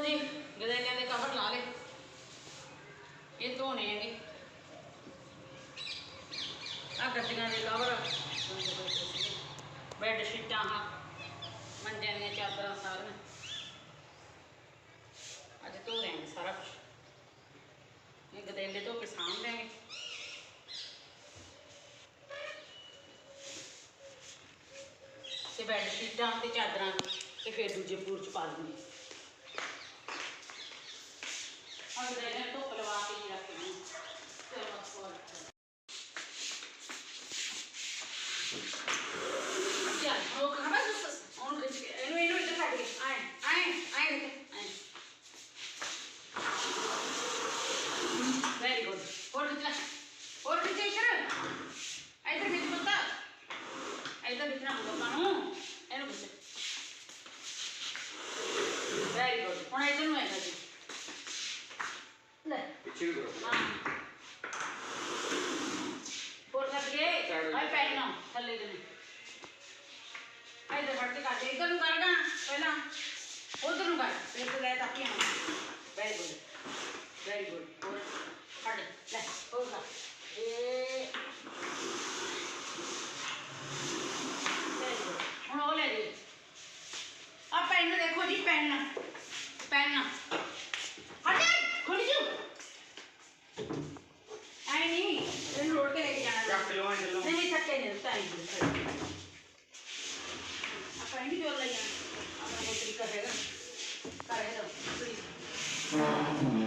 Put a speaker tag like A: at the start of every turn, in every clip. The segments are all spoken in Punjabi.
A: ਲੋ ਜੀ ਗਦੈਲਿਆਂ ਦੇ ਕਵਰ ਲਾ ਲੇ ਇਹ ਧੋਣੇ ਹੈਗੇ। ਆ ਗੱਡੀਆਂ ਦੇ ਕਵਰ। ਬੈੱਡ ਸ਼ੀਟਾਂ ਹਾਂ ਮੰਜਿਆਂ ਦੀਆਂ ਚਾਦਰਾਂ ਸਾਰੀਆਂ। ਅੱਜ ਧੋ ਰਹੇ ਸਾਰਾ ਕੁਝ ਇਹ ਗਦੈਲੇ ਧੋ ਕੇ ਸਾਂਭ ਦੇਵਾਂਗੇ ਤੇ ਬੈੱਡ ਸ਼ੀਟਾਂ ਤੇ ਚਾਦਰਾਂ ਤੇ ਫਿਰ ਦੂਜੇ ਪੂਰ ਚ ਪਾ ਦੂੰਗੀ Sunday. ਵੈਰੀ ਗੁੱਡ ਹੋਰ ਫੜ ਲੈ ਹੋਗਾ ਇਹ Very good. ਹੁਣ ਉਹ ਲੈ ਜੀ ਆ ਪੈਨ ਦੇਖੋ ਜੀ ਪੈਨ ਪੈਨ ਹਟ ਖੁੱਲ ਜੂ ਐ ਨਹੀਂ ਇਹਨੂੰ ਰੋੜ ਕੇ ਲੈ ਕੇ ਜਾਣਾ
B: ਚੱਕ ਲਓ ਐਂ ਚੱਲੋ
A: ਨਹੀਂ ਨਹੀਂ ਥੱਕੇ ਨਹੀਂ ਤਾਂ ਹੀ ਆਪਾਂ ਨਹੀਂ ਜੋਰ ਲਈ ਜਾਣਾ ਆਪਣਾ ਕੋਈ ਤਰੀਕਾ ਹੈਗਾ ਕਰ ਹੈ ਪਲੀਜ਼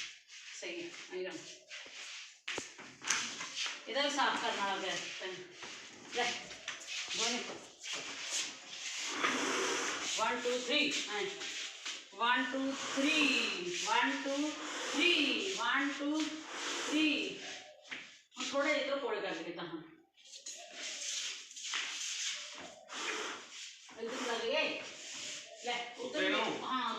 A: सही है एकदम इधर साफ़ करना हो गया ले को one two three one two three one two three one two three
B: हम थोड़े इधर
A: कोड़े कर
B: देता हूँ।
A: ले उतर हाँ।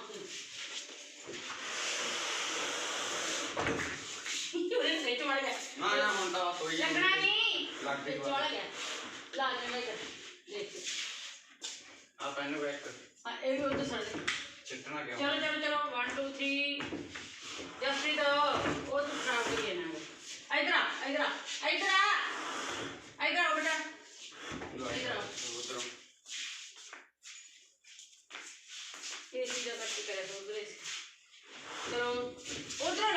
A: ना ना हाँ, तो लगना
B: नहीं। लग गई
A: गया। कर आप कर। हाँ भी
B: उधर क्या
A: चलो चलो चलो 1 2 3 वो तो खराब हो गया ना इधर इधर इधर इधर इधर आओ। उधर ये सीधा करके करे तो उधर चलो उधर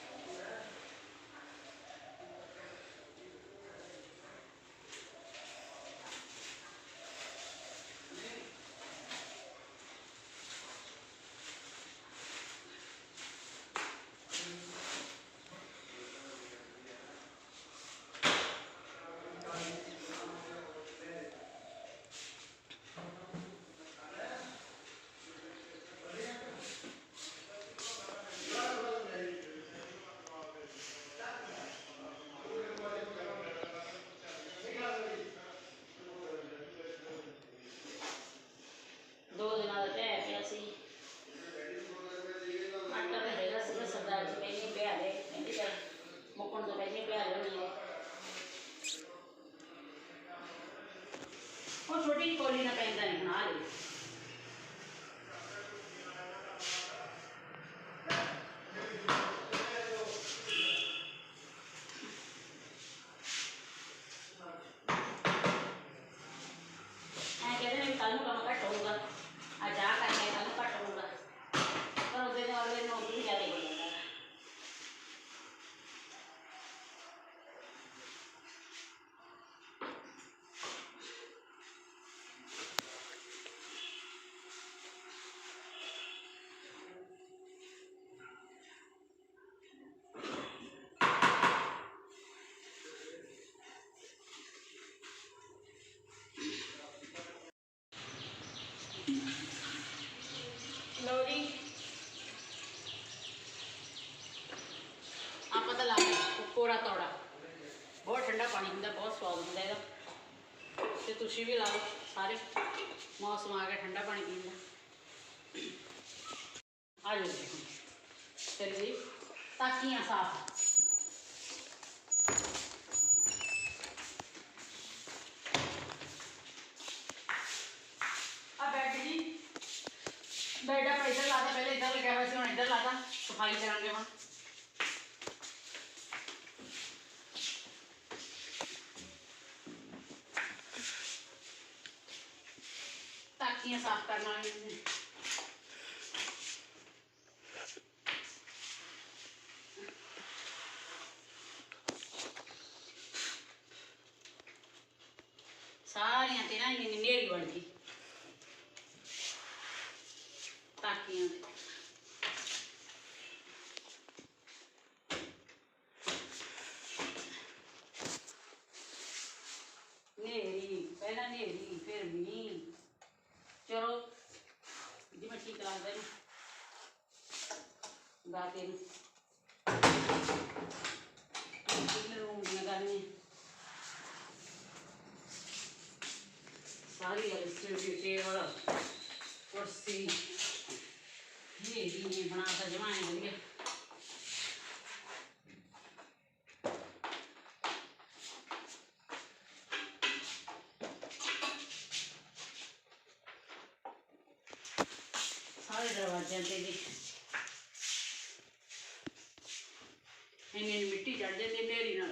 A: ਪਾਣੀ ਹੁੰਦਾ ਬਹੁਤ ਸਵਾਦ ਹੁੰਦਾ ਇਹਦਾ। ਤੇ ਤੁਸੀਂ ਵੀ ਲਾ ਸਾਰੇ। ਮੌਸਮ ਆ ਗਿਆ, ਠੰਡਾ ਪਾਣੀ ਪੀਣ ਦਾ। ਆ ਜਾਓ ਜੀ। ਚਲੋ ਜੀ ਤਾਕੀਆਂ ਸਾਫ਼। ਆ ਬੈਠ ਜੀ। ਬੈਡ ਆਪਾਂ ਇੱਧਰ ਲਾਤਾ ਪਹਿਲੇ ਇੱਧਰ ਲੱਗਿਆ ਹੋਇਆ ਸੀ, ਹੁਣ ਇੱਧਰ ਲਾਤਾ ਸਫ਼ਾਈ ਕਰਾਂਗੇ ਹੁਣ। पत्तियाँ साफ़ करना है सारी रिस्ट्रीब्यूटेबल कुर्सी ये भी ये बना सजवाएं भैया सारे दरवाजे दे दी इन्हें मिट्टी चढ़ जाती मेरी ना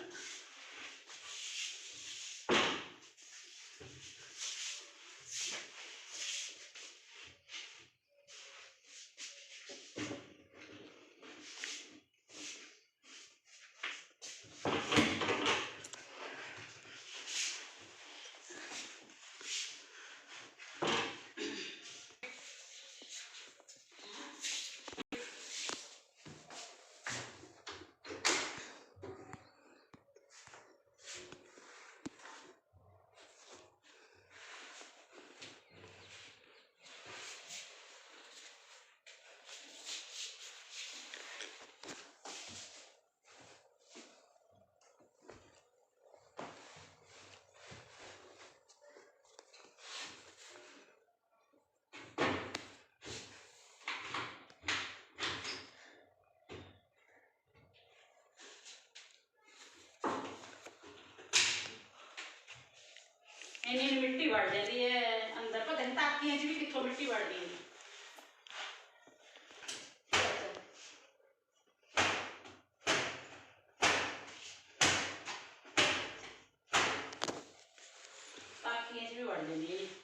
A: ਮਿੱਟੀ ਵੜ ਜਾਂਦੀ ਹੈ, ਅੰਦਰ ਪਤਾ ਨਹੀਂ ਤਾਕੀਆਂ 'ਚ ਵੀ ਕਿੱਥੋਂ ਮਿੱਟੀ ਵੜਦੀ ਹੈ। ਤਾਕੀਆਂ 'ਚ ਵੀ ਵੜ ਜਾਂਦੀ ਹੈ।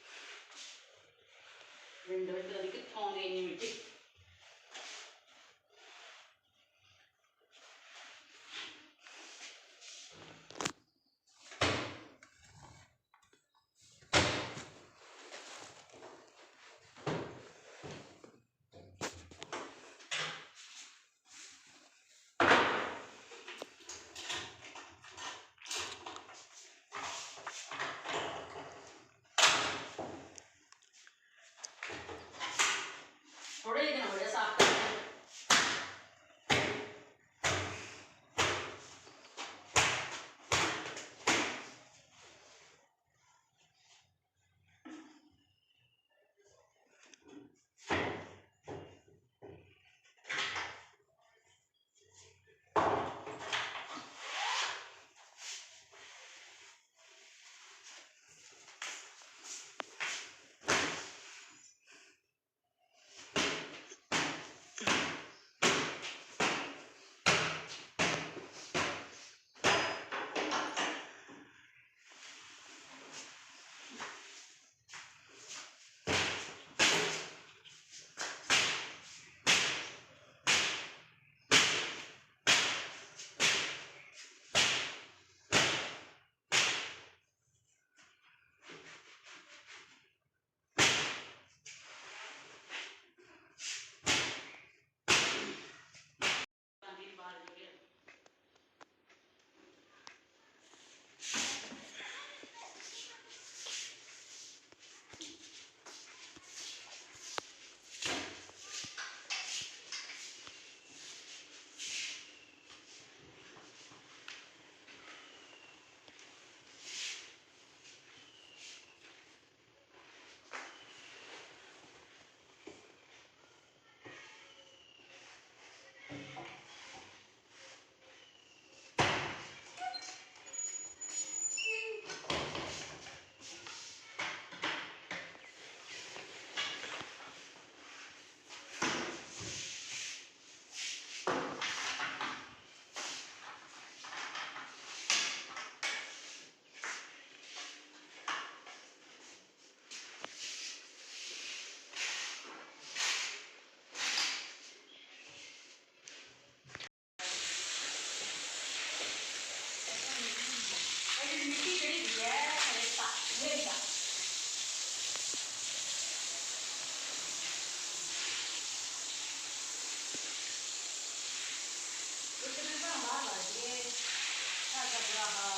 A: ஆஹா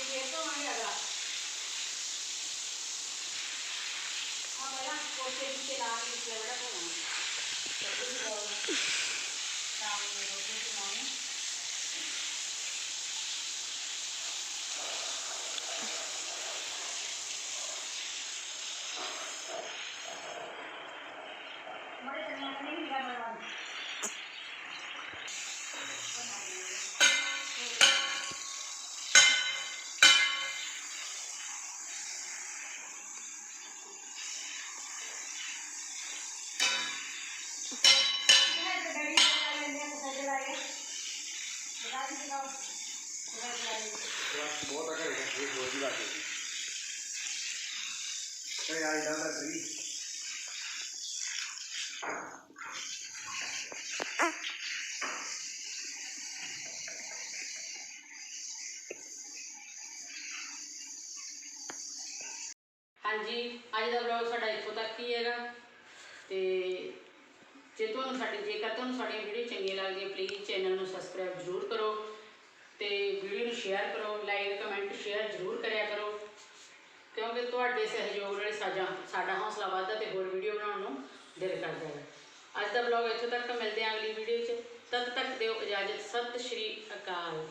A: ఇది ఎంతో మంది కదా ఆ పైన వచ్చేసి లాగి ఇట్లా
B: ਬਹੁਤ ਅਗਰ ਇਹ ਦੋ ਦੀ ਲੱਗ ਗਈ ਤੇ ਆਈ ਦਾ ਦਾ ਤਰੀ
A: ਹਾਂਜੀ ਅੱਜ ਦਾ ਵਲੌਗ ਸਾਡਾ ਇੱਥੋਂ ਤੱਕ ਹੀ ਹੈਗਾ ਤੇ ਜੇ ਤੁਹਾਨੂੰ ਸਾਡੀ ਜੇਕਰ ਤੁਹਾਨੂੰ ਸਾਡੀਆਂ ਵੀਡੀਓ ਚੰਗੀਆਂ ਲੱਗਦੀਆਂ ਪਲੀਜ਼ ਚੈਨਲ ਨੂੰ ਸਬਸਕ੍ਰਾਈਬ ਜ਼ਰੂਰ ਕਰੋ ਤੇ ਵੀਡੀਓ ਨੂੰ ਸ਼ੇਅਰ ਕਰੋ ਲਾਈਕ ਕਮੈਂਟ ਸ਼ੇਅਰ ਜ਼ਰੂਰ ਕਰਿਆ ਕਰੋ। ਕਿਉਂਕਿ ਤੁਹਾਡੇ ਸਹਿਯੋਗ ਨਾਲ ਸਾਡਾ ਸਾਡਾ ਹੌਸਲਾ ਵੱਧਦਾ ਤੇ ਹੋਰ ਵੀਡੀਓ ਬਣਾਉਣ ਨੂੰ ਦਿਲ ਕਰਦਾ ਹੈ। ਅੱਜ ਦਾ ਵਲੌਗ ਇੱਥੋਂ ਤੱਕ, ਮਿਲਦੇ ਹਾਂ ਅਗਲੀ ਵੀਡੀਓ 'ਚ। ਤਦ ਤੱਕ ਦਿਓ ਇਜਾਜ਼ਤ। ਸਤਿ ਸ਼੍ਰੀ ਅਕਾਲ।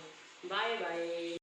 A: Bye bye